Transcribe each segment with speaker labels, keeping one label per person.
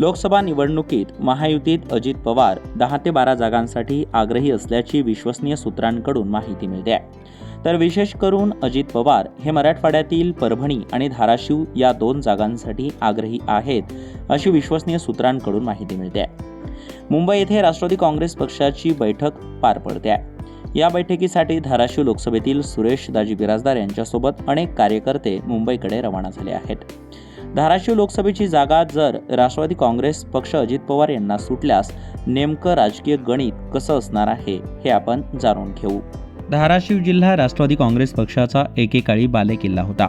Speaker 1: लोकसभा निवडणुकीत महायुतीत अजित पवार दहा ते बारा जागांसाठी आग्रही असल्याची विश्वसनीय सूत्रांकडून माहिती मिळते. आहे तर विशेष करून अजित पवार हे मराठवाड्यातील परभणी आणि धाराशिव या दोन जागांसाठी आग्रही आहेत अशी विश्वसनीय सूत्रांकडून माहिती मिळते. आहे मुंबई येथे राष्ट्रवादी काँग्रेस पक्षाची बैठक पार पडते. आहे या बैठकीसाठी धाराशिव लोकसभेतील सुरेश दाजी बिराजदार यांच्यासोबत अनेक कार्यकर्ते मुंबईकडे रवाना झाले आहेत. धाराशिव लोकसभेची जागा जर राष्ट्रवादी काँग्रेस पक्ष अजित पवार यांना सुटल्यास नेमकं राजकीय गणित कसं असणार आहे हे आपण जाणून घेऊ. धाराशिव जिल्हा राष्ट्रवादी काँग्रेस पक्षाचा एकेकाळी बालेकिल्ला होता.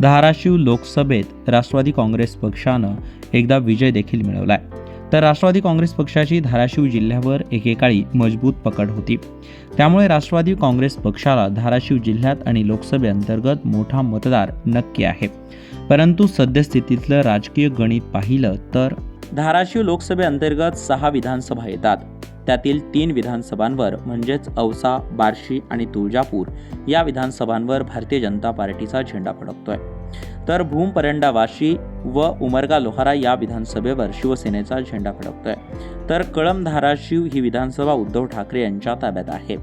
Speaker 1: धाराशिव लोकसभेत राष्ट्रवादी काँग्रेस पक्षानं एकदा विजय देखील मिळवलाय. तर राष्ट्रवादी काँग्रेस पक्षाची धाराशिव जिल्ह्यावर एकेकाळी मजबूत पकड होती. त्यामुळे राष्ट्रवादी काँग्रेस पक्षाला धाराशिव जिल्ह्यात आणि लोकसभेअंतर्गत मोठा मतदार नक्की आहे. परंतु सद्यस्थितीतलं राजकीय गणित पाहिलं तर धाराशिव लोकसभेअंतर्गत सहा विधानसभा येतात. त्यातील तीन विधानसभांवर म्हणजेच औसा बार्शी आणि तुळजापूर या विधानसभांवर भारतीय जनता पार्टीचा झेंडा फडकतोय. तर भूम परंडा वाशी व उमरगा लोहारा या विधानसभेवर शिवसेनेचा झेंडा फडकतोय. तर कळम धाराशिव ही विधानसभा उद्धव ठाकरे यांच्या ताब्यात आहे.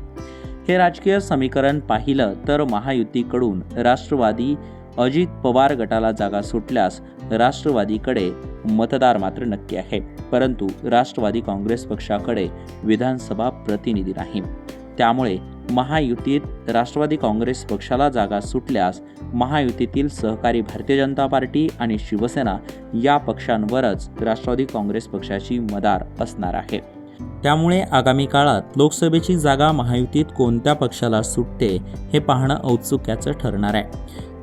Speaker 1: हे राजकीय समीकरण पाहिलं तर महायुतीकडून राष्ट्रवादी अजित पवार गटाला जागा सुटल्यास राष्ट्रवादीकडे मतदार मात्र नक्की आहे. परंतु राष्ट्रवादी काँग्रेस पक्षाकडे विधानसभा प्रतिनिधी नाही. त्यामुळे महायुतीत राष्ट्रवादी काँग्रेस पक्षाला जागा सुटल्यास महायुतीतील सहकारी भारतीय जनता पार्टी आणि शिवसेना या पक्षांवरच राष्ट्रवादी काँग्रेस पक्षाची मदार असणार आहे. त्यामुळे आगामी काळात लोकसभेची जागा महायुतीत कोणत्या पक्षाला सुटते हे पाहणं औत्सुक्याचं ठरणार आहे.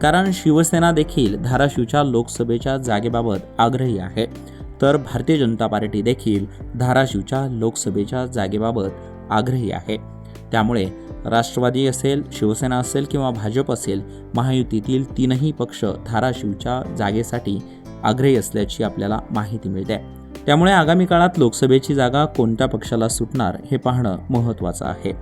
Speaker 1: कारण शिवसेना देखील धाराशिवच्या लोकसभेच्या जागेबाबत आग्रही आहे. तर भारतीय जनता पार्टी देखील धाराशिवच्या लोकसभेच्या जागेबाबत आग्रही आहे. त्यामुळे राष्ट्रवादी असेल शिवसेना असेल किंवा भाजप असेल महायुतीतील तीनही पक्ष धाराशिवच्या जागेसाठी आग्रही असल्याची आपल्याला माहिती मिळते. त्यामुळे आगामी काळात लोकसभेची जागा कोणत्या पक्षाला सुटणार हे पाहणं महत्त्वाचं आहे.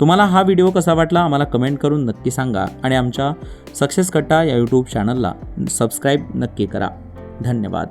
Speaker 1: तुम्हाला हा व्हिडिओ कसा वाटला आम्हाला कमेंट करून नक्की सांगा आणि आमच्या सक्सेस कट्टा या यूट्यूब चॅनलला सबस्क्राईब नक्की करा. धन्यवाद.